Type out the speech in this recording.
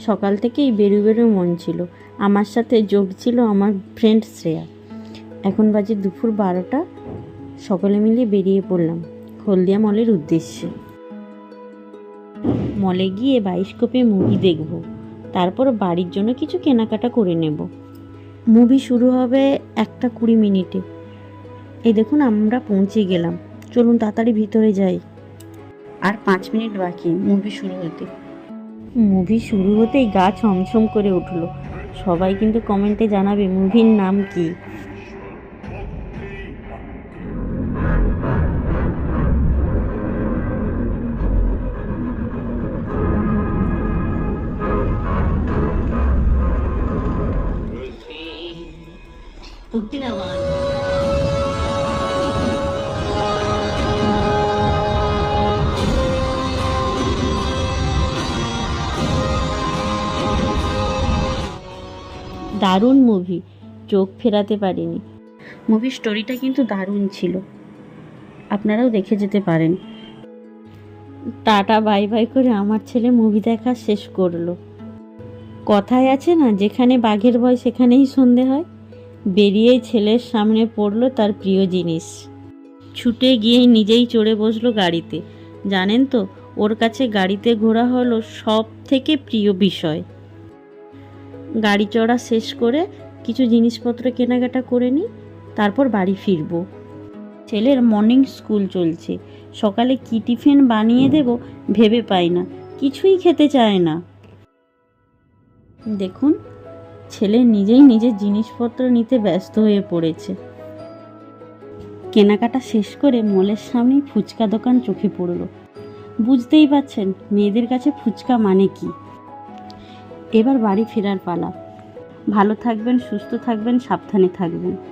সকাল থেকেই বেরু বেরু মন ছিল। আমার সাথে যোগ ছিল আমার ফ্রেন্ড শ্রেয়া। এখন বাজে দুপুর বারোটা। সকলে মিলে বেরিয়ে পড়লাম হলদিয়া মলের উদ্দেশ্যে। মলে গিয়ে বাইস্কোপে মুভি দেখব। তারপর বাড়ির জন্য কিছু কেনাকাটা করে নেব। মুভি শুরু হবে একটা কুড়ি মিনিটে। এই দেখুন আমরা পৌঁছে গেলাম। চলুন তাড়াতাড়ি ভিতরে যাই। আর পাঁচ মিনিট বাকি মুভি শুরু হতে। মুভি শুরু হতেই গা ছমছম করে উঠল। সবাই কিন্তু কমেন্টে জানাবে মুভির নাম কি? দারুণ মুভি চোখ ফেরাতে পারিনি। মুভির স্টোরিটা কিন্তু দারুণ ছিল। আপনারাও দেখে যেতে পারেন। টাটা বাই বাই করে আমার ছেলে মুভি দেখা শেষ করল। কথায় আছে না যেখানে বাঘের ভয় সেখানেই সন্ধে হয়। বেরিয়েই ছেলের সামনে পড়ল তার প্রিয় জিনিস। ছুটে গিয়ে নিজেই চড়ে বসল গাড়িতে। জানেন তো ওর কাছে গাড়িতে ঘোরা হলো সব থেকে প্রিয় বিষয়। গাড়ি চড়া শেষ করে কিছু জিনিসপত্র কেনাকাটা করে নিই, তারপর বাড়ি ফিরব। ছেলের মর্নিং স্কুল চলছে। সকালে কি টিফিন বানিয়ে দেব ভেবে পাই না, কিছুই খেতে চায় না। দেখুন, ছেলে নিজেই নিজের জিনিসপত্র নিতে ব্যস্ত হয়ে পড়েছে। কেনাকাটা শেষ করে মলের সামনেই ফুচকা দোকান চোখে পড়ল। বুঝতেই পাচ্ছেন মেয়েদের কাছে ফুচকা মানে কি। এবার বাড়ি ফেরার পালা। ভালো থাকবেন সুস্থ থাকবেন সাবধানে থাকবেন।